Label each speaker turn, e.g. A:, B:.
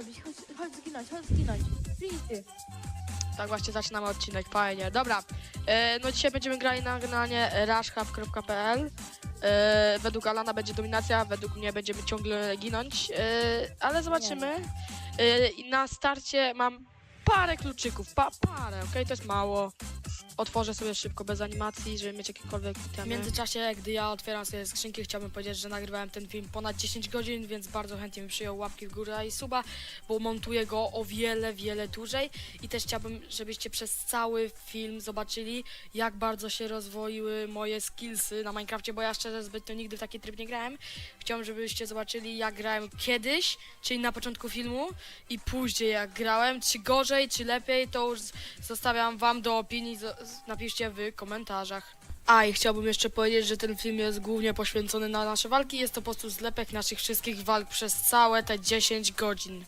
A: zabić, chodź, chodź zginąć, chodź zginąć. Trinity.
B: Tak właśnie zaczynamy odcinek, fajnie. Dobra, e, no dzisiaj będziemy grali na generalnie rashhub.pl. E, według Alana będzie dominacja, według mnie będziemy ciągle ginąć, e, ale zobaczymy. E, na starcie mam parę kluczyków, pa, parę, okej, to jest mało. Otworzę sobie szybko, bez animacji, żeby mieć jakiekolwiek
C: W międzyczasie, gdy ja otwieram sobie skrzynki, chciałbym powiedzieć, że nagrywałem ten film ponad 10 godzin, więc bardzo chętnie bym przyjął łapki w górę i suba, bo montuję go o wiele, wiele dłużej. I też chciałbym, żebyście przez cały film zobaczyli, jak bardzo się rozwoiły moje skillsy na Minecrafcie, bo ja szczerze zbytnio nigdy w taki tryb nie grałem. Chciałbym, żebyście zobaczyli, jak grałem kiedyś, czyli na początku filmu i później jak grałem, czy gorzej, czy lepiej, to już z- zostawiam wam do opinii, zo- napiszcie w komentarzach. A i chciałbym jeszcze powiedzieć, że ten film jest głównie poświęcony na nasze walki. Jest to po prostu zlepek naszych wszystkich walk przez całe te 10 godzin.